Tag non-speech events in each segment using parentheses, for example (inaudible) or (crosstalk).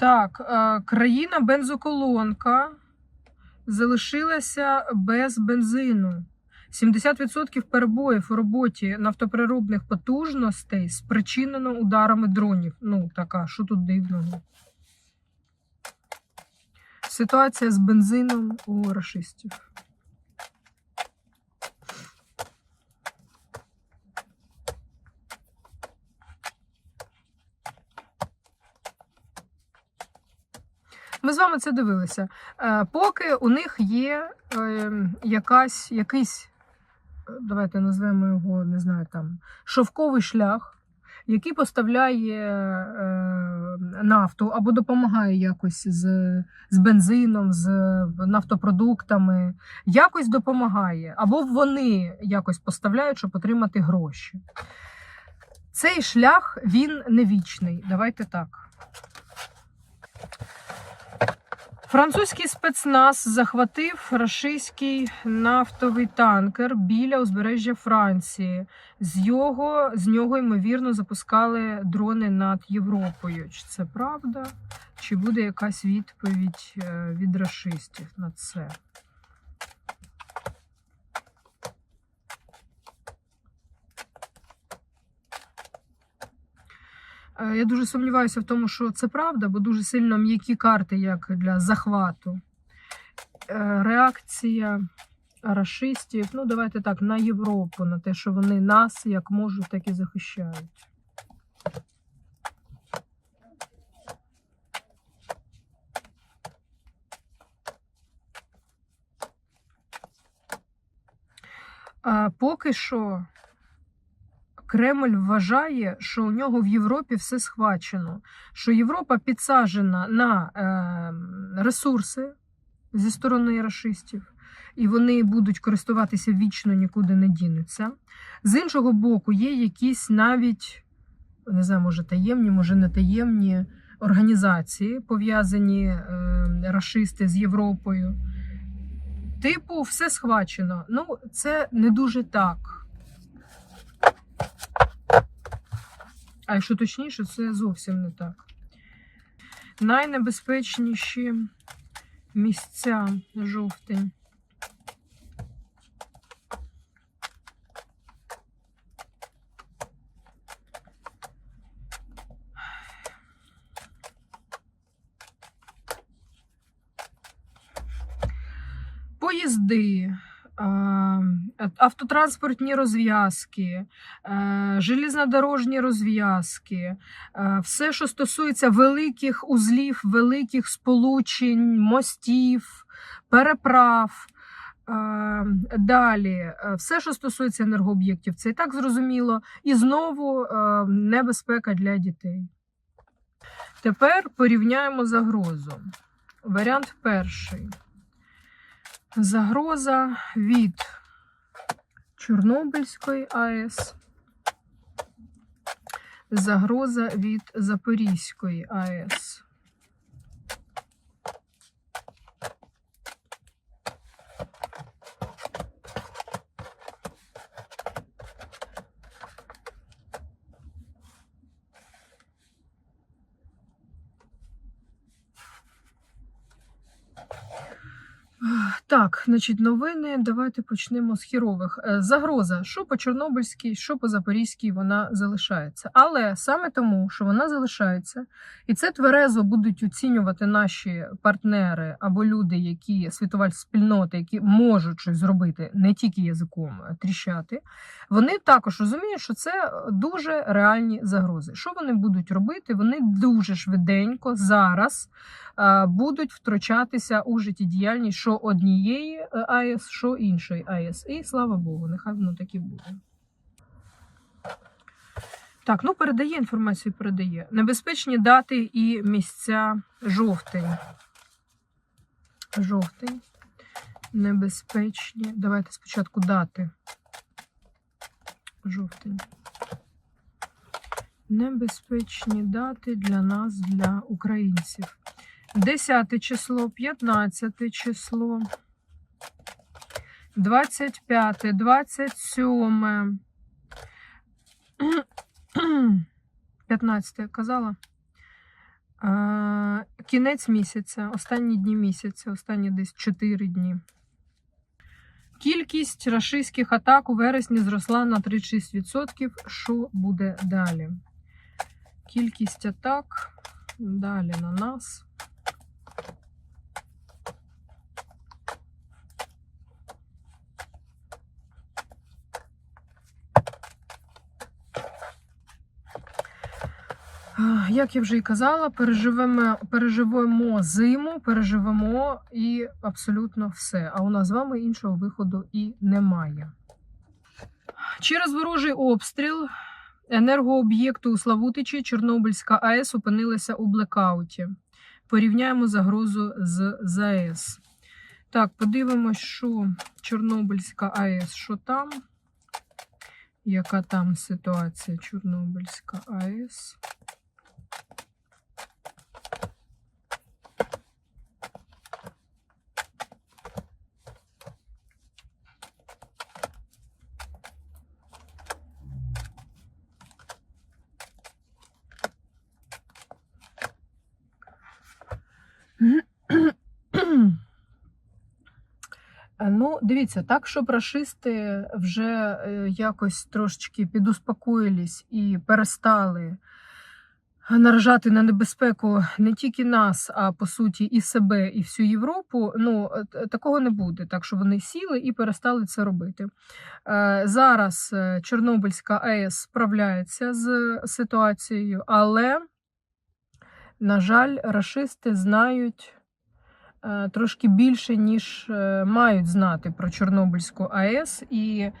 Так, е, країна бензоколонка залишилася без бензину. 70% перебоїв у роботі нафтопереробних потужностей спричинено ударами дронів. Ну, така, що тут дивного? Ситуація з бензином у рашистів. Вами це дивилися. Е, Поки у них є е, якась, якийсь, е, давайте назвемо його, не знаю, там, шовковий шлях, який поставляє нафту або допомагає якось з, з бензином, з нафтопродуктами, якось допомагає, або вони якось поставляють, щоб отримати гроші. Цей шлях він не вічний. Давайте так. Французький спецназ захватив рашистський нафтовий танкер біля узбережжя Франції. З його з нього ймовірно запускали дрони над Європою. Чи це правда? Чи буде якась відповідь е, від рашистів на це? Я дуже сумніваюся в тому, що це правда, бо дуже сильно м'які карти, як для захвату. Е, Реакція рашистів, ну давайте так, на Європу, на те, що вони нас як можуть, так і захищають. А поки що Кремль вважає, що у нього в Європі все схвачено, що Європа підсаджена на е, ресурси зі сторони рашистів, і вони будуть користуватися вічно, нікуди не дінуться. З іншого боку, є якісь навіть, не знаю, може таємні, може не таємні організації, пов'язані е, рашисти з Європою. Типу, все схвачено. Ну, це не дуже так. А якщо точніше, це зовсім не так. Найнебезпечніші місця жовтень. Поїзди, автотранспортні розв'язки, е, железнодорожні розв'язки, е, все, що стосується великих узлів, великих сполучень, мостів, переправ. е, Далі, все, що стосується енергооб'єктів, це і так зрозуміло. І знову небезпека для дітей. Тепер порівняємо загрозу. Варіант перший. Загроза від Чорнобильської АЕС. Загроза від Запорізької АЕС. Так, значить, новини. Давайте почнемо з хірових. Е, Загроза, що по Чорнобильській, що по Запорізькій, вона залишається. Але саме тому, що вона залишається, і це тверезо будуть оцінювати наші партнери або люди, які світова спільнота, які можуть щось зробити не тільки язиком тріщати. Вони також розуміють, що це дуже реальні загрози. Що вони будуть робити? Вони дуже швиденько зараз е, будуть втручатися у життєдіяльність що однієї е, АЕС, що іншої АЕС. І слава Богу, нехай воно так і буде. Так, ну передає інформацію, передає. Небезпечні дати і місця жовтень. Жовтень. Небезпечні. Давайте спочатку дати. Жовтень. Небезпечні дати для нас, для українців. 10 число, 15 число, 25, 27, 15 я казала. Кінець місяця, останні дні місяця, останні десь 4 дні. Кількість рашистських атак у вересні зросла на 36%. Що буде далі? Кількість атак далі на нас. А, Як я вже і казала, переживемо, переживемо зиму, переживемо і абсолютно все. А у нас з вами іншого виходу і немає. Через ворожий обстріл енергооб'єкту у Славутичі Чорнобильська АЕС опинилася у блекауті. Порівняємо загрозу з ЗАЕС. Так, подивимось, що Чорнобильська АЕС, що там. Яка там ситуація Чорнобильська АЕС? Е, Ну, дивіться, так, щоб рашисти вже е, якось трошечки підуспокоїлись і перестали наражати на небезпеку не тільки нас, а по суті і себе, і всю Європу. Ну, е, такого не буде. Так що вони сіли і перестали це робити. Е, Зараз Чорнобильська АЕС справляється з ситуацією, але, на жаль, рашисти знають трошки більше, ніж е, мають знати про Чорнобильську АЕС, і е,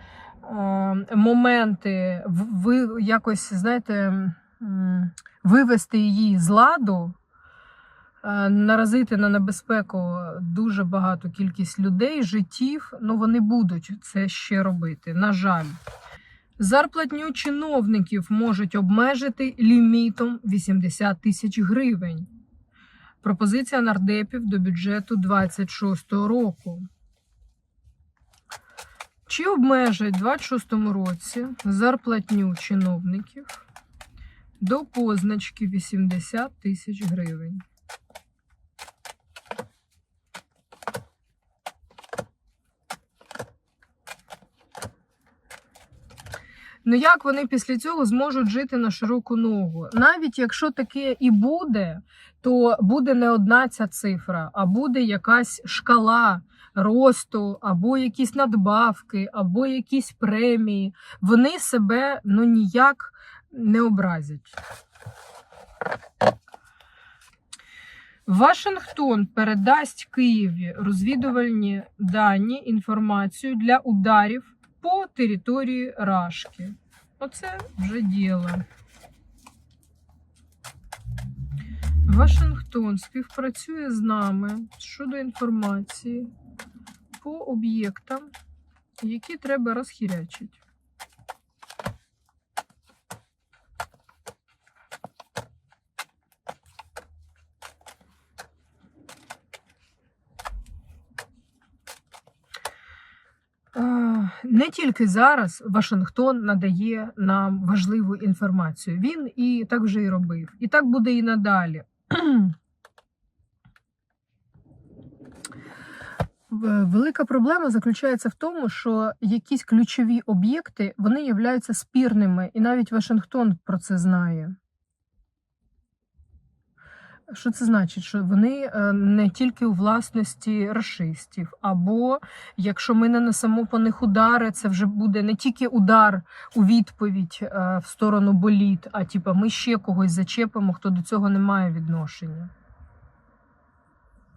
моменти ви якось, знаєте, вивести її з ладу. е, Наразити на небезпеку дуже багату кількість людей, життів, ну вони будуть це ще робити. На жаль, зарплатню чиновників можуть обмежити лімітом 80 тисяч гривень. Пропозиція нардепів до бюджету 26 року. Чи обмежать у 26 році зарплатню чиновників до позначки 80 тисяч гривень? Ну як вони після цього зможуть жити на широку ногу? Навіть якщо таке і буде, то буде не одна ця цифра, а буде якась шкала росту, або якісь надбавки, або якісь премії. Вони себе ну ніяк не образять. Вашингтон передасть Києві розвідувальні дані, інформацію для ударів по території Рашки. Оце вже діло. Вашингтон співпрацює з нами щодо інформації по об'єктам, які треба розхірячити. А, Не тільки зараз Вашингтон надає нам важливу інформацію. Він і так вже і робив. І так буде і надалі. (clears throat) Велика проблема заключається в тому, що якісь ключові об'єкти вони являються спірними, і навіть Вашингтон про це знає. Що це значить? Що вони е, не тільки у власності расистів, або якщо ми нанесемо по них удари, це вже буде не тільки удар у відповідь е, в сторону боліт, а типа ми ще когось зачепимо, хто до цього не має відношення.